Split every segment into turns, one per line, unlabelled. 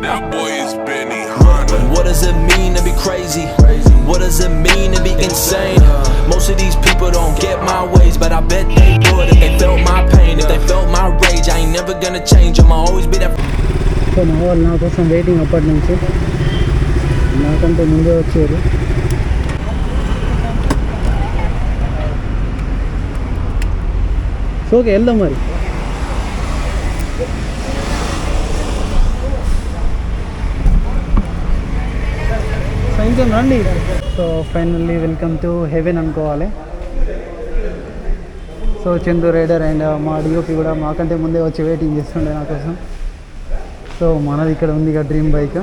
That boy is Benny Hanna.
What does it mean to be crazy? What does it mean to be insane? Most of these people don't get my ways, but I bet they would if they felt my pain, if they felt my rage. I ain't never gonna change, I'ma always be that.
So మా వాళ్ళు నా కోసం waiting అప్పటి నుంచి నాకంటే ముందే వచ్చారు so okay వెళ్దాం మరి రండి so finally welcome to heaven అనుకోవాలి. సో చందు రైడర్ అండ్ మా డిఓపి కూడా మాకంటే ముందే వచ్చి వెయిటింగ్ చేస్తుండే నా కోసం. సో మనది ఇక్కడ ఉంది ఇక డ్రీమ్ బైక్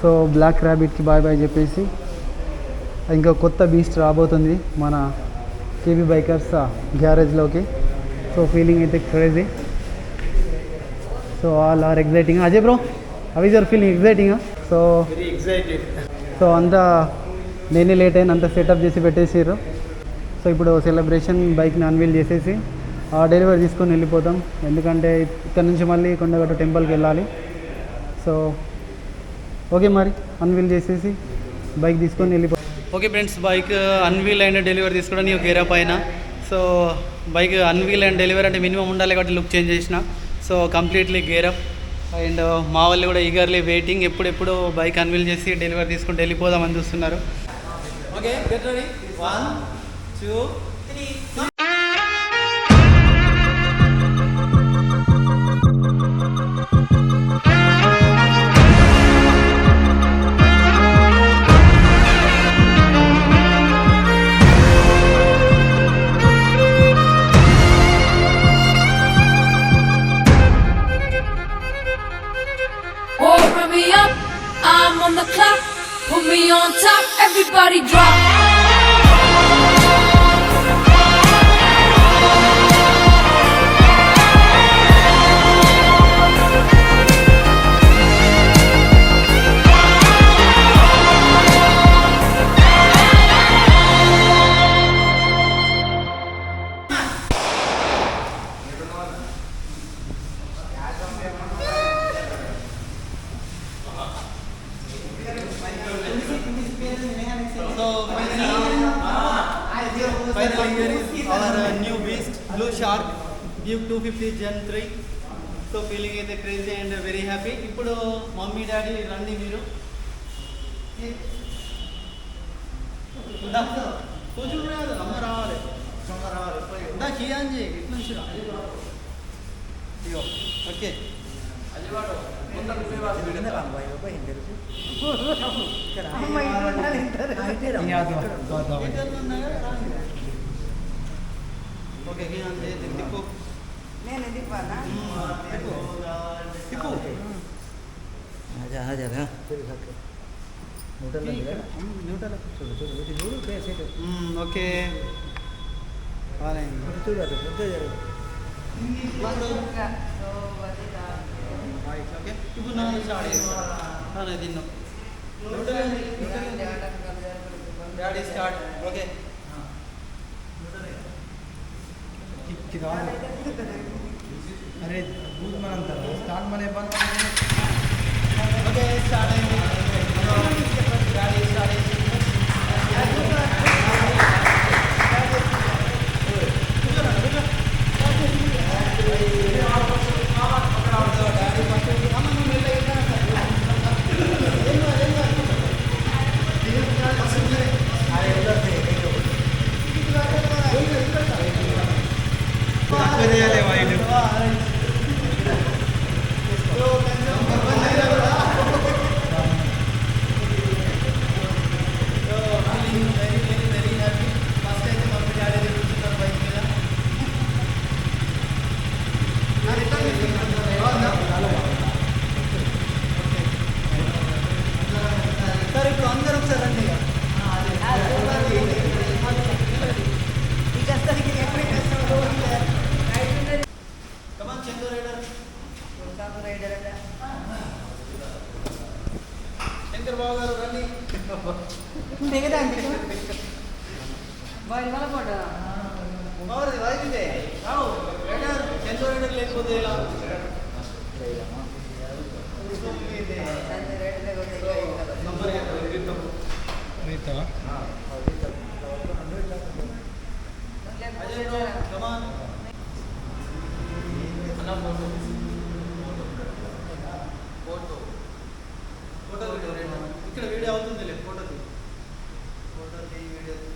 సో బ్లాక్ ర్యాబిట్కి బాయ్ బాయ్ చెప్పేసి ఇంకా కొత్త బీస్ట్ రాబోతుంది మన కేబీ బైకర్స్ గ్యారేజ్లోకి సో ఫీలింగ్ అయితే crazy so all are exciting. Ajay bro is your feeling?
Exciting so
so అంతా నేనే లేట్ అయిన అంతా సెటప్ చేసి పెట్టేసారు సో ఇప్పుడు సెలబ్రేషన్ బైక్ని అన్వీల్ చేసేసి ఆ డెలివరీ తీసుకొని వెళ్ళిపోతాం. ఎందుకంటే ఇక్కడ నుంచి మళ్ళీ కొండగట్టు టెంపుల్కి వెళ్ళాలి. సో ఓకే మరి అన్వీల్ చేసేసి బైక్ తీసుకొని వెళ్ళిపో. Okay friends bike unveil and delivery తీసుకోవడానికి ఒక గేరా పైన. So bike unveil and delivery అంటే మినిమం ఉండాలి కాబట్టి లుక్ చేంజ్ చేసిన. So completely gear up and మా వాళ్ళు కూడా ఈగర్లీ వెయిటింగ్ ఎప్పుడెప్పుడు బైక్ అన్వీల్ చేసి డెలివరీ తీసుకుంటే వెళ్ళిపోదామని చూస్తున్నారు.
Okay get ready one two three the clock. Put me on top, everybody drop.
Finally here is our uh, new beast, Blue Shark, Duke 250 Gen 3. So feeling అయితే crazy and very happy ఇప్పుడు mummy daddy రండి మీరు. కూర్చుంటే అమ్మ రావాలి. అమ్మ రావాలి ఇందా చేయండి ఇట్లా నుంచి రా. ఇగో okay. ఓకే తిప్పు
నేను దిప్పాలా
తిప్పు తిప్పు న్యూట్రల్ ఓకే ఓకే ఇప్పుడు నా స్టార్ట్ చేస్తాను తిన్ను డాడీ స్టార్ట్ ఓకే
अरे बूथ मन स्टार्ट मन बंद
శంకర్ బాబు గారు రండి
బాయ్ వల్ల పడ్డా
బాగుంది వాయిందే రావు రైడర్ రైడర్ లేకపోతే ఎలా
దాని రేట్ లేకపోతే ఇంకా ఇంకా
number Ajay bro come on అన్న ఫోటో ఫోటో ఫోటో వీడియో ఇక్కడ వీడియో అవుతుంది లేదు ఫోటో తీ ఫోటో తీ వీడియో తీ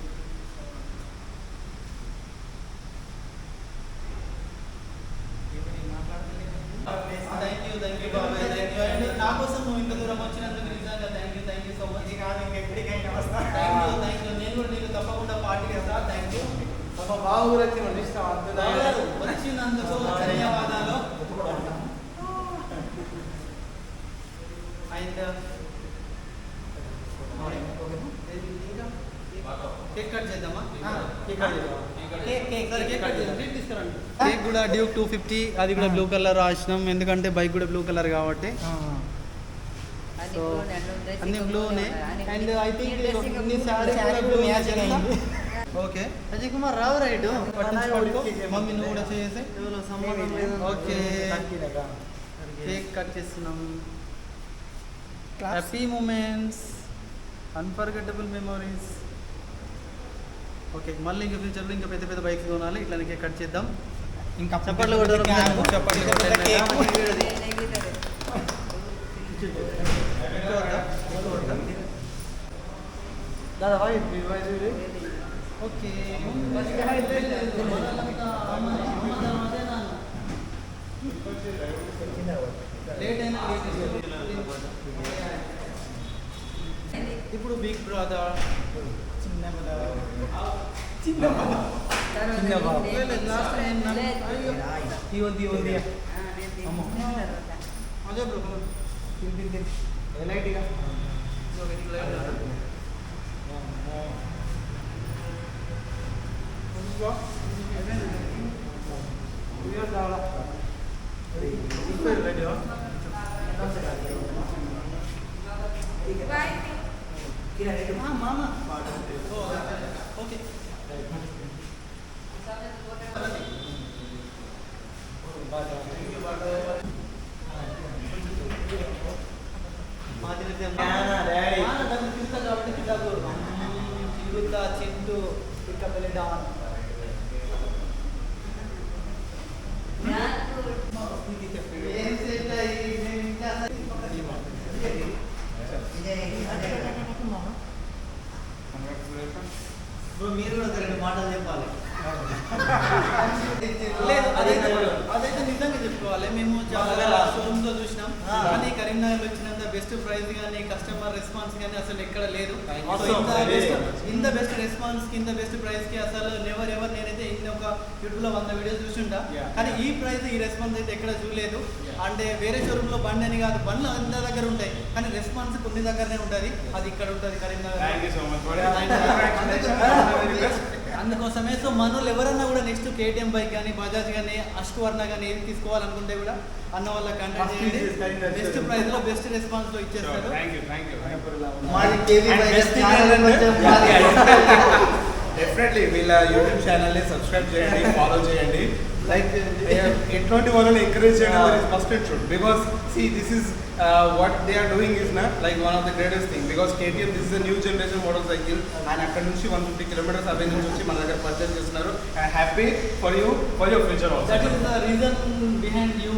థ్యాంక్ యూ థ్యాంక్ యూ బాబాయ్ థ్యాంక్ యూ అండ్ నా కోసం నువ్వు ఇంత దూరం వచ్చినందుకు నిజంగా thank you thank you so much కాదు ఇంకెప్పటికైనా వస్తా థ్యాంక్ యూ థ్యాంక్ యూ నేను కూడా నీకు తప్పకుండా పార్టీ చేస్తా థ్యాంక్ యూ వచ్చినందుకు ధన్యవాదాలు. అండ్ కేక్ కట్ చేద్దామా? కేక్ కేక్ కూడా డ్యూక్ టూ ఫిఫ్టీ అది కూడా బ్లూ కలర్ రాసినాం. ఎందుకంటే బైక్ కూడా బ్లూ కలర్ కాబట్టి.
అన్ని
సో
బ్లూనే, అన్ని
అండ్ ఐ థింక్
saree
కూడా బ్లూ
అయింది.
Okay. Ajay Kumar Rao right. Mummy నువ్వు కూడా చేసి ఓకే. కేక్ కట్ చేస్తున్నాం. Happy moments unforgettable memories okay మళ్ళీ ఇంకా ఫ్యూచర్లో ఇంకా పెద్ద పెద్ద బైక్స్ కొనాలి. ఇట్లా కేక్ కట్ చేద్దాం.
ఇంకా
చప్పట్లు కొట్టడం చప్పట్లు ఇప్పుడు బిగ్ బ్రదర్ చిన్న brother.
తర్వాత
బాబు.
లేదు,
లాస్ట్ టైం
లేదు.
ఉంది ఉంది
ఆ, నేను తీసుకున్న తర్వాత.
అదే బ్రో
లైట్గా
మామ ఓకే చిరుత చింటూ పిక్కపల్లి డాన్ ఏం చేయాలి నేను ఇంకా
ఇప్పుడు మీరు కూడా ఒక రెండు మాటలు చెప్పాలి
లేదు అదైతే అదైతే నిజంగా చెప్పుకోవాలి మేము చాలా షోరూమ్లో చూసినాం
ఆ.
కానీ కరీంనగర్ వచ్చినంత బెస్ట్ ప్రైస్ కానీ కస్టమర్ రెస్పాన్స్ కానీ అసలు ఎక్కడ లేదు
Thank
So,
you so
ఇంత. బెస్ట్ రెస్పాన్స్కి ఇంత బెస్ట్ ప్రైస్కి అసలు నెవర్ ఎవర్ నేనైతే ఇన్ని ఒక యూట్యూబ్లో వంద వీడియోస్ చూసింటా. కానీ ఈ ప్రైస్ ఈ రెస్పాన్స్ అయితే ఎక్కడ చూడలేదు. అంటే వేరే షోరూమ్లో బండి అని కాదు బండ్లు అందరి దగ్గర ఉంటాయి. కానీ రెస్పాన్స్ కొన్ని దగ్గరనే ఉంటుంది. అది ఇక్కడ ఉంటుంది కరీంనగర్ అందుకోసమే. సో మనోళ్ళు ఎవరన్నా కూడా నెక్స్ట్ కేటీఎం బైక్ కానీ బజాజ్ కానీ అష్వర్ణ కానీ ఏది తీసుకోవాలనుకుంటే కూడా అన్న వాళ్ళ కాంటాక్ట్ చేయండి. బెస్ట్ ప్రైస్లో బెస్ట్ రెస్పాన్స్లో ఇచ్చేస్తారు.
డెఫినెట్లీ వీళ్ళ యూట్యూబ్ ఛానల్ని సబ్స్క్రైబ్ చేయండి ఫాలో చేయండి. లైక్ ఎటువంటి వాళ్ళని ఎంకరేజ్ చేయడం
Yeah.
Is must and should because see this is what they are doing is నా like one of the greatest thing because KTM this is new generation motorcycle and అక్కడ నుంచి one fifty kilometres అవే నుంచి వచ్చి మన దగ్గర purchase చేస్తున్నారు. And happy for you for
your
future
that also is the reason
behind you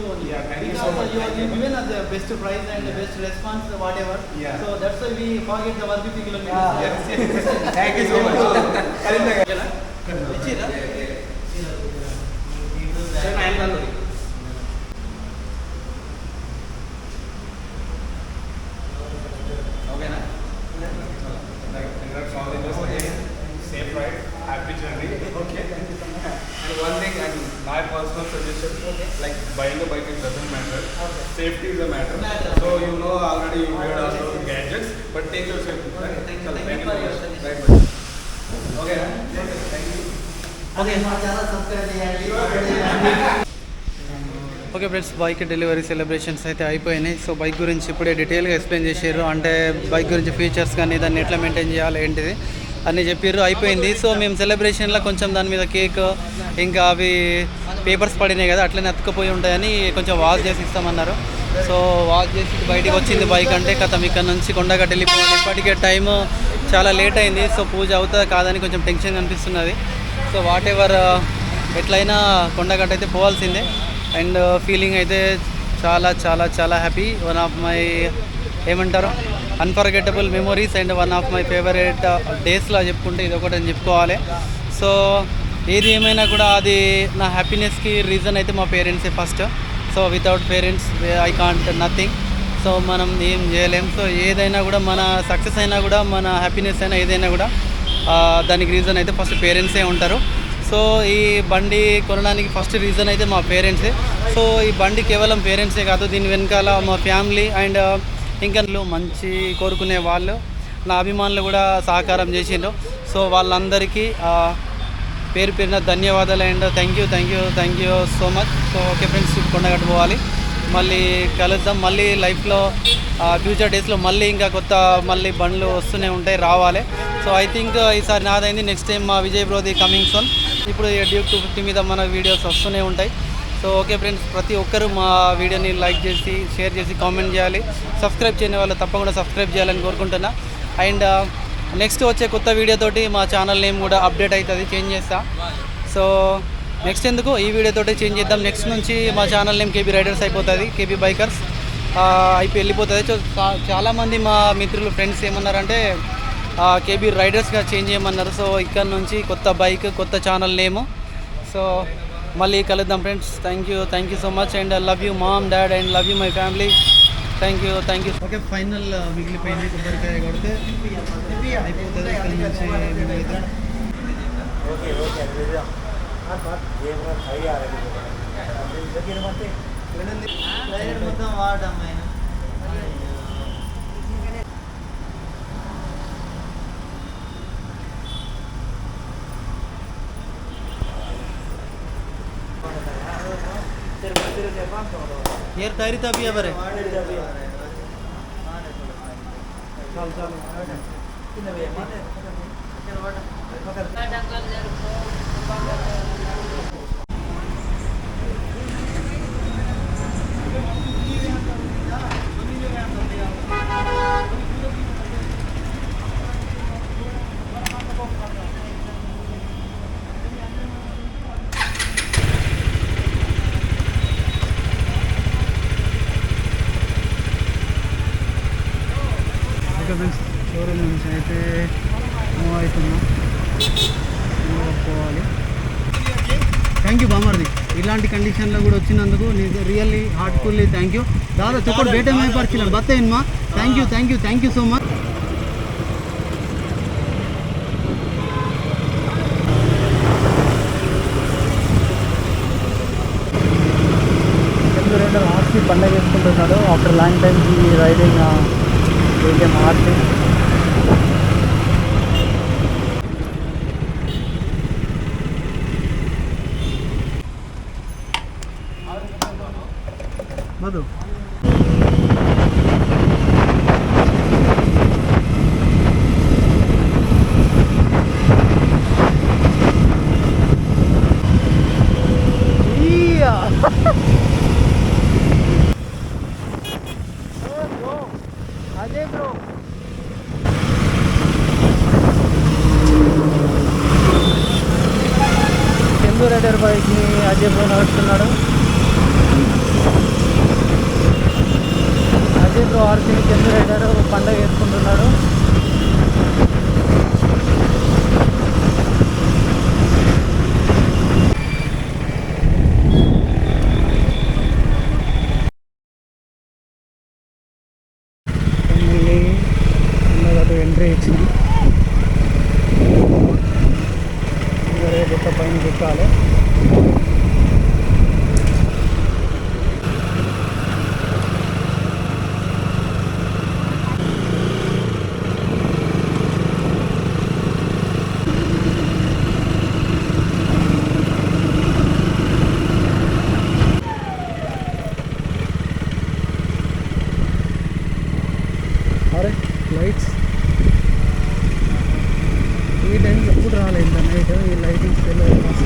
you so much.
you
Thank
are
you.
given us the best price and the best response whatever.
Yeah.
so that's why we forget the 150 kilometers.
Thank you so much Karimnagar
ఇచ్చిరా
like buying a bike, it doesn't matter. Safety is a matter.
Matter.
So you know already you heard all those gadgets, but take your safety. Right?
Thank you.
Chalo,
Thank you
so
for your
much.
suggestion.
Right, buddy. Okay. Thank you.
Okay మా channel subscribe చేయండి
okay friends bike delivery celebrations అయితే అయిపోయినాయి so bike గురించి ఇప్పుడే డీటెయిల్గా explain చేశారు అంటే bike గురించి ఫీచర్స్ కానీ దాన్ని ఎట్లా మెయింటైన్ చేయాలి ఏంటిది అని చెప్పారు అయిపోయింది సో మేము సెలబ్రేషన్లో కొంచెం దాని మీద కేక్ ఇంకా అవి పేపర్స్ పడినాయి కదా అట్లనే అతుక్కుపోయి ఉంటాయని కొంచెం వాష్ చేసి ఇస్తామన్నారు. సో వాష్ చేసి బయటికి వచ్చింది బైక్ అంటే కథం. ఇక్కడ నుంచి కొండగట్టు వెళ్ళిపోవాలి. ఇప్పటికే టైం చాలా లేట్ అయింది. సో పూజ అవుతుందా కాదని కొంచెం టెన్షన్ అనిపిస్తున్నది సో వాట్ ఎవర్ ఎట్లయినా కొండగట్టు అయితే పోవాల్సిందే. అండ్ ఫీలింగ్ అయితే చాలా చాలా చాలా హ్యాపీ వన్ ఆఫ్ మై ఏమంటారు? Unforgettable memories and one of my favourite డేస్లో చెప్పుకుంటే ఇది ఒకటి అని చెప్పుకోవాలి. సో ఏది ఏమైనా కూడా అది నా హ్యాపీనెస్కి రీజన్ అయితే మా పేరెంట్సే first so without parents I can't nothing so మనం ఏం చేయలేం. సో ఏదైనా కూడా మన సక్సెస్ అయినా కూడా మన హ్యాపీనెస్ అయినా ఏదైనా కూడా దానికి రీజన్ అయితే ఫస్ట్ పేరెంట్సే ఉంటారు. సో ఈ బండి కొనడానికి ఫస్ట్ రీజన్ అయితే మా పేరెంట్సే సో ఈ బండి కేవలం పేరెంట్సే కాదు దీని వెనకాల మా ఫ్యామిలీ అండ్ uh, ఇంకా మంచి కోరుకునే వాళ్ళు నా అభిమానులు కూడా సహకారం చేసిండ్రు. సో వాళ్ళందరికీ పేరు పేరున ధన్యవాదాలు and thank you thank you thank you so much so okay friends Kondagattu పోవాలి. మళ్ళీ కలుద్దాం. మళ్ళీ లైఫ్లో ఫ్యూచర్ డేస్లో మళ్ళీ ఇంకా కొత్త మళ్ళీ బండ్లు వస్తూనే ఉంటాయి రావాలి. సో ఐ థింక్ ఈసారి నాదైంది. నెక్స్ట్ టైం మా విజయ్ బ్రోది కమింగ్ సోన్ ఇప్పుడు డ్యూక్ టూ ఫిఫ్టీ మీద మన వీడియోస్ వస్తూనే ఉంటాయి. సో ఓకే ఫ్రెండ్స్ ప్రతి ఒక్కరూ మా వీడియోని లైక్ చేసి షేర్ చేసి కామెంట్ చేయాలి. సబ్స్క్రైబ్ చేయని వాళ్ళు తప్పకుండా సబ్స్క్రైబ్ చేయాలని కోరుకుంటున్నా. అండ్ నెక్స్ట్ వచ్చే కొత్త వీడియోతోటి మా ఛానల్ నేమ్ కూడా అప్డేట్ అవుతుంది చేంజ్ చేస్తా. సో నెక్స్ట్ ఎందుకు? ఈ వీడియోతో చేంజ్ చేద్దాం. నెక్స్ట్ నుంచి మా ఛానల్ నేమ్ కేబీ రైడర్స్ అయిపోతుంది కేబీ బైకర్స్ అయిపోయి వెళ్ళిపోతుంది. చాలామంది మా మిత్రులు ఫ్రెండ్స్ ఏమన్నారంటే కేబీ రైడర్స్గా చేంజ్ చేయమన్నారు. సో ఇక్కడ నుంచి కొత్త బైక్ కొత్త ఛానల్ నేము సో మళ్ళీ కలుద్దాం friends thank you thank you so much and love you mom dad and love you my family thank you thank you okay final మిగిలిపోయింది కొబ్బరికాయ కొడితే అయిపోతుంది ఇక్కడ నుంచి మేమైతే
లైట్ మొత్తం వాడమ్మా ఆయన.
यार टायरी तो अभी अबर है
వాడేది అవి.
चल चल சின்ன పోవాలి. థ్యాంక్ యూ బామర్ది. ఇలాంటి కండిషన్లో కూడా వచ్చినందుకు నీకు రియల్లీ హార్ట్ఫుల్లీ థ్యాంక్ యూ దాదా చొక్కడు బేట మైపరిచినాడు బత్త ఏమా thank you thank you thank you so much rider RC పండగ చేసుకుంటున్నాడు. ఆఫ్టర్ లాంగ్ టైమ్ ఈ riding ATM RC. creating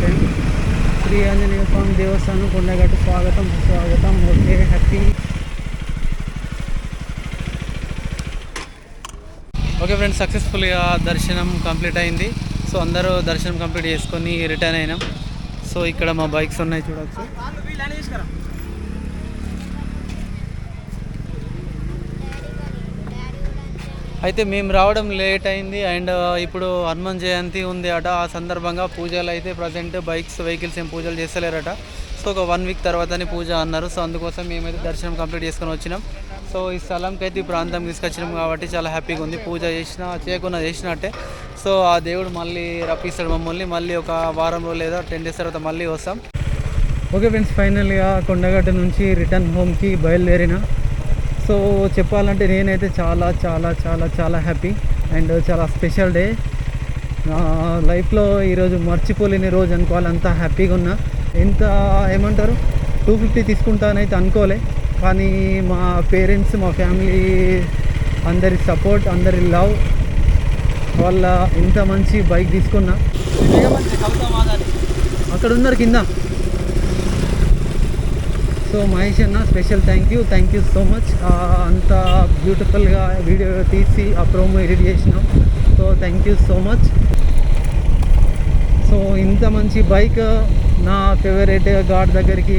friend Shri Anjaneya Swamy దేవస్థానం కొండగట్టు స్వాగతం స్వాగతం ఓకే హ్యాపీ. ఓకే ఫ్రెండ్స్ సక్సెస్ఫుల్గా దర్శనం కంప్లీట్ అయింది. సో అందరూ దర్శనం కంప్లీట్ చేసుకొని రిటర్న్ అయినాం. సో ఇక్కడ మా బైక్స్ ఉన్నాయి చూడవచ్చు అయితే మేము రావడం లేట్ అయింది అండ్ ఇప్పుడు హనుమాన్ జయంతి ఉంది అట. ఆ సందర్భంగా పూజలు అయితే ప్రజెంట్ బైక్స్ వెహికల్స్ ఏం పూజలు చేస్తలేరట. సో ఒక వన్ వీక్ తర్వాతనే పూజ అన్నారు. సో అందుకోసం మేమైతే దర్శనం కంప్లీట్ చేసుకొని వచ్చినాం. సో ఈ స్థలంకి అయితే ఈ ప్రాంతం తీసుకొచ్చినాం కాబట్టి చాలా హ్యాపీగా ఉంది. పూజ చేసినా చేయకుండా చేసినట్టే. సో ఆ దేవుడు మళ్ళీ రప్పిస్తాడు మమ్మల్ని. మళ్ళీ ఒక వారంలో లేదా టెన్ డేస్ తర్వాత మళ్ళీ వస్తాం. ఓకే ఫ్రెండ్స్ ఫైనల్గా కొండగట్టు నుంచి రిటర్న్ హోమ్కి బయలుదేరిన సో చెప్పాలంటే నేనైతే చాలా చాలా చాలా చాలా హ్యాపీ అండ్ చాలా స్పెషల్ డే నా లైఫ్లో ఈరోజు మర్చిపోలేని రోజు అనుకోవాలి అంత హ్యాపీగా ఉన్నా. ఎంత ఏమంటారు? టూ ఫిఫ్టీ తీసుకుంటానైతే అనుకోలే. కానీ మా పేరెంట్స్ మా ఫ్యామిలీ అందరి సపోర్ట్ అందరి లవ్ వాళ్ళ ఇంత మంచి బైక్ తీసుకున్నా. అక్కడ ఉన్నారు కింద. సో మహేష్ అన్న special thank you thank you so much అంత బ్యూటిఫుల్గా వీడియో తీసి ఆ ప్రోమో ఎడిట్ చేసినాం. So thank you so much so ఇంత మంచి బైక్ నా ఫేవరెట్ గాడ్ దగ్గరికి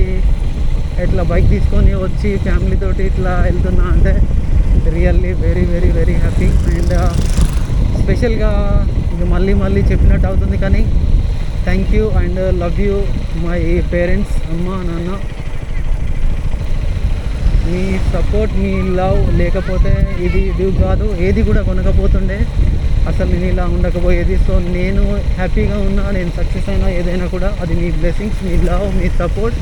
ఇట్లా బైక్ తీసుకొని వచ్చి ఫ్యామిలీతో ఇట్లా వెళ్తున్నా అంటే really very very very happy and స్పెషల్గా ఇక మళ్ళీ మళ్ళీ చెప్పినట్టు అవుతుంది. కానీ thank you and love you my parents అమ్మ నాన్న. మీ సపోర్ట్ మీ లవ్ లేకపోతే ఇది ఇది కాదు ఏది కూడా కొనకపోతుండే. అసలు నేను ఇలా ఉండకపోయేది. సో నేను హ్యాపీగా ఉన్నా నేను సక్సెస్ అయినా ఏదైనా కూడా అది మీ బ్లెస్సింగ్స్ మీ లవ్ మీ సపోర్ట్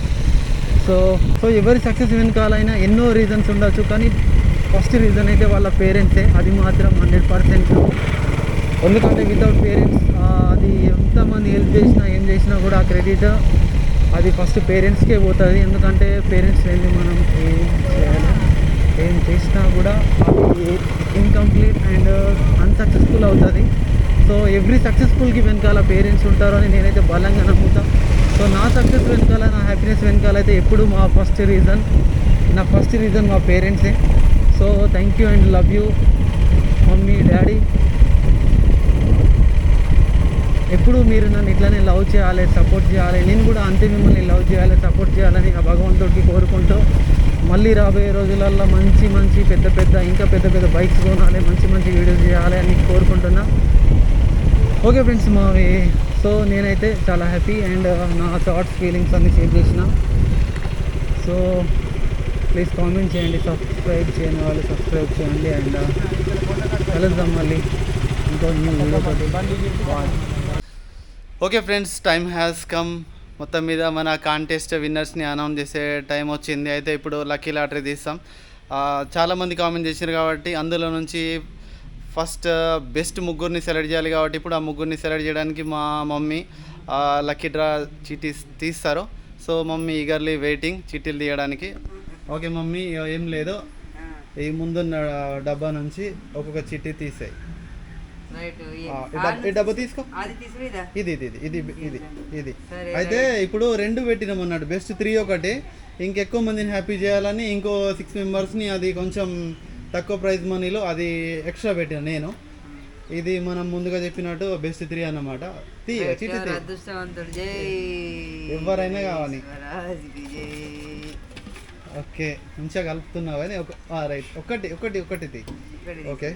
సో సో ఎవరి సక్సెస్ వెనకాలైనా ఎన్నో రీజన్స్ ఉండొచ్చు కానీ ఫస్ట్ రీజన్ అయితే వాళ్ళ పేరెంట్సే అది మాత్రం హండ్రెడ్ పర్సెంట్ ఎందుకంటే వితౌట్ పేరెంట్స్ అది ఎంతమంది హెల్ప్ చేసినా ఏం చేసినా కూడా ఆ క్రెడిట్ అది ఫస్ట్ పేరెంట్స్కే పోతుంది. ఎందుకంటే పేరెంట్స్ లేని మనం ఏం చేయాలి ఏం చేసినా కూడా అది ఇన్కంప్లీట్ అండ్ అన్సక్సెస్ఫుల్ అవుతుంది. సో ఎవ్రీ సక్సెస్ఫుల్కి వెనకాల పేరెంట్స్ ఉంటారు అని నేనైతే బలంగా నమ్ముతా. సో నా సక్సెస్ వెనకాల నా హ్యాపీనెస్ వెనకాల అయితే ఎప్పుడు మా ఫస్ట్ రీజన్ నా ఫస్ట్ రీజన్ మా పేరెంట్సే. So thank you and love you mummy daddy. ఎప్పుడు మీరు నన్ను ఇట్లానే లవ్ చేయాలి సపోర్ట్ చేయాలి నేను కూడా అంతే మిమ్మల్ని లవ్ చేయాలి సపోర్ట్ చేయాలని ఆ భగవంతుడికి కోరుకుంటూ మళ్ళీ రాబోయే రోజులల్లో మంచి మంచి పెద్ద పెద్ద ఇంకా పెద్ద పెద్ద బైక్స్ కొనాలి మంచి మంచి వీడియోస్ చేయాలి అని కోరుకుంటున్నా. ఓకే ఫ్రెండ్స్ మావి. సో నేనైతే చాలా హ్యాపీ అండ్ uh, నా థాట్స్ ఫీలింగ్స్ అన్ని షేర్ చేసిన. సో ప్లీజ్ కామెంట్ చేయండి సబ్స్క్రైబ్ చేయని వాళ్ళు సబ్స్క్రైబ్ చేయండి అండ్ uh, కలుద్దాం మళ్ళీ. ఇంకో new video okay friends time has come మొత్తం మీద మన కాంటెస్ట్ విన్నర్స్ని అనౌన్స్ చేసే టైం వచ్చింది. అయితే ఇప్పుడు లక్కీ లాటరీ తీస్తాం. చాలామంది కామెంట్ చేశారు కాబట్టి అందులో నుంచి ఫస్ట్ బెస్ట్ ముగ్గురిని సెలెక్ట్ చేయాలి కాబట్టి ఇప్పుడు ఆ ముగ్గురిని సెలెక్ట్ చేయడానికి మా మమ్మీ లక్కీ డ్రా చీటీ తీస్తారు. సో మమ్మీ ఈగర్లీ వెయిటింగ్ చీటీలు తీయడానికి. ఓకే మమ్మీ ఏం లేదు. ఈ ముందున్న డబ్బా నుంచి ఒక్కొక్క చీటీ తీసాయి. డబ్బా తీసుకో. ఇది ఇది ఇది ఇది ఇది అయితే ఇప్పుడు రెండు పెట్టినాం అన్నట్టు. బెస్ట్ త్రీ ఒకటి. ఇంకెక్కువ మందిని హ్యాపీ చేయాలని ఇంకో సిక్స్ మెంబర్స్ని అది కొంచెం తక్కువ ప్రైస్ మనీలో అది ఎక్స్ట్రా పెట్టిన నేను. ఇది మనం ముందుగా చెప్పినట్టు బెస్ట్ త్రీ అన్నమాట. ఎవరైనా కావాలి. ఓకే మంచిగా కలుపుతున్నావు? కానీ రైట్. ఒకటి ఒకటి ఒకటి. ఓకే.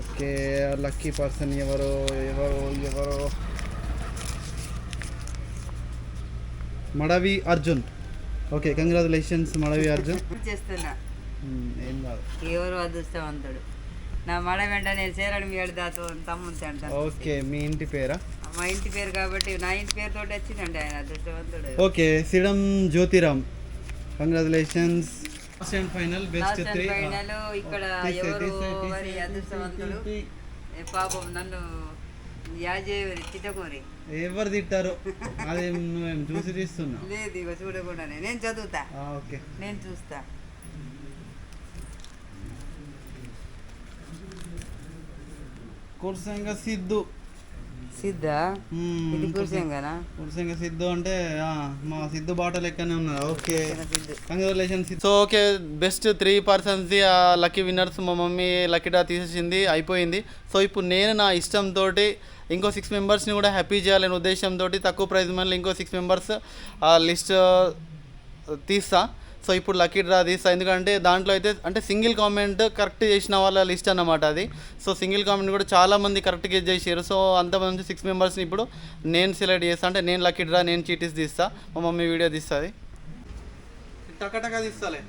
ఓకే లక్కీ పర్సన్ ఎవరు ఎవరు ఎవరు. Madavi Arjun. Okay congratulations Madavi Arjun.
చేస్తున్నా.
ఏం కాదు.
ఎవరు అదృష్టవంతుడు? నా మడ వెంట నేను చేరడం ఏడు దాతో తమ్ముంది అంటాను.
ఓకే మీ ఇంటి పేరా?
మా ఇంటి పేరు కాబట్టి నా ఇంటి పేరు తోటి వచ్చిందండి ఆయన అదృష్టవంతుడు.
Okay Sidam Jyothiram.
Congratulations final
best
final ఇక్కడ ఎవరు మరి అదృష్టవంతుడు ఏ పాపం నన్ను
ఎవరు తిట్టారు? అది మేము చూసి తీస్తున్నా.
లేదు ఇక చూడకుండానే. నేను చదువుతా.
ఓకే.
నేను చూస్తా.
కుర్సంగా సిద్ధు.
సిద్ధా? ఇది కుర్సింగనా
పురుషంగా సిద్ధు అంటే మా సిద్ధు బాట లెక్కనే ఉన్నది okay.
Siddhu.
Congratulations so okay best three పర్సన్స్ది lucky winners మా మమ్మీ లక్కీ డ్రా తీసేసింది అయిపోయింది. సో ఇప్పుడు నేను నా ఇష్టంతో ఇంకో సిక్స్ మెంబర్స్ని కూడా హ్యాపీ చేయాలనే ఉద్దేశంతో తక్కువ ప్రైజ్ మళ్ళీ ఇంకో సిక్స్ మెంబర్స్ ఆ లిస్ట్ తీస్తా. సో ఇప్పుడు లక్కీ డ్రా తీస్తా. ఎందుకంటే దాంట్లో అయితే అంటే సింగిల్ కామెంట్ కరెక్ట్ చేసిన వాళ్ళ లిస్ట్ అన్నమాట అది. సో సింగిల్ కామెంట్ కూడా చాలామంది కరెక్ట్గా చేసారు సో అంతమంది సిక్స్ మెంబర్స్ని ఇప్పుడు నేను సెలెక్ట్ చేస్తా. అంటే నేను లక్కీ డ్రా నేను చీటీస్ తీస్తా. మా మమ్మీ వీడియో తీస్తుంది టకటకా తీస్తాలే.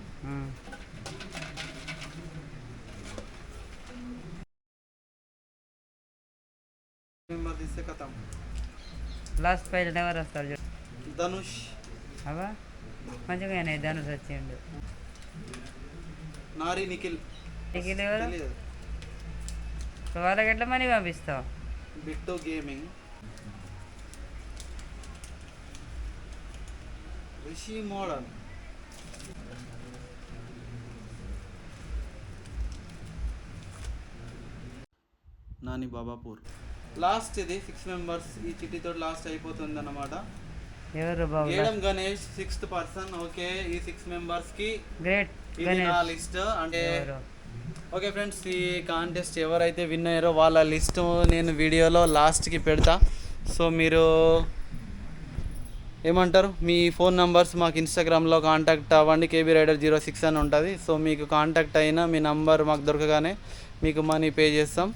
ధనుష్
మంచిగానే ధనుసు వచ్చిండు
నారి నిఖిల్.
నిఖిల్ ఎవరు? వాళ్ళకి ఎట్లా money పంపిస్తావు?
Bitto gaming. Rishi model. Nani Babapur. Last ఇది సిక్స్ మెంబర్స్ ఈ చిట్టితో లాస్ట్ అయిపోతుంది అన్నమాట
ఎవరు బాబు?
గణేష్ సిక్స్త్ పర్సన్ ఓకే ఈ సిక్స్ మెంబర్స్కి
గ్రేట్
ఇది నా లిస్ట్ అంటే ఓకే ఫ్రెండ్స్ ఈ కాంటెస్ట్ ఎవరైతే విన్ అయ్యారో వాళ్ళ లిస్ట్ నేను వీడియోలో లాస్ట్కి పెడతా. సో మీరు ఏమంటారు? మీ ఫోన్ నంబర్స్ మాకు ఇన్స్టాగ్రామ్లో కాంటాక్ట్ అవ్వండి. కేబీ రైడర్ జీరో సిక్స్ అని ఉంటుంది. సో మీకు కాంటాక్ట్ అయినా మీ నంబర్ మాకు దొరకగానే మీకు మనీ పే చేస్తాం.